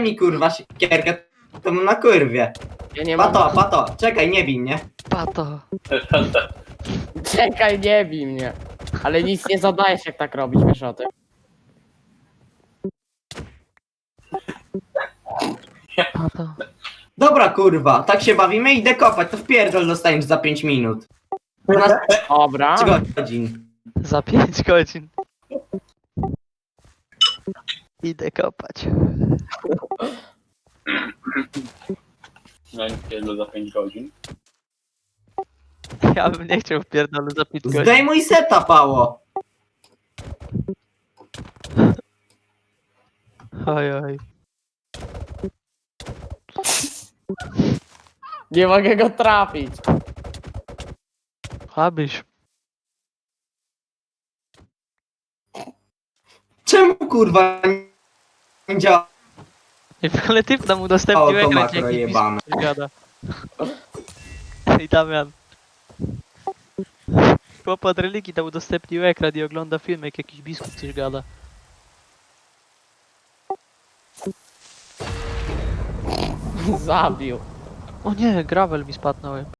daj mi kurwa siekierkę, to mu na kurwie. Ja nie mam... Pato, pato, czekaj, nie bij mnie. Pato. Czekaj, nie bij mnie. Ale nic nie zadajesz jak tak robić, wiesz o tym. Pato. Dobra kurwa, tak się bawimy, idę kopać, to wpierdol dostaniesz za 5 minut. 12 Dobra. godzin. Za 5 godzin. Idę kopać. Nie pierdolę za 5 godzin. Ja bym nie chciał pierdolę za 5 godzin. Zdejmuj seta, pało. Oj, oj. Nie mogę go trafić. Abyś. Czemu kurwa nie działa Ale typ nam udostępnił to ekran, makro jaki jebane? biskup gada. I Damian. Chłop od religii tam udostępnił ekran i ogląda film, jak jakiś biskup coś gada. Zabił. O nie, gravel mi spadł na łeb.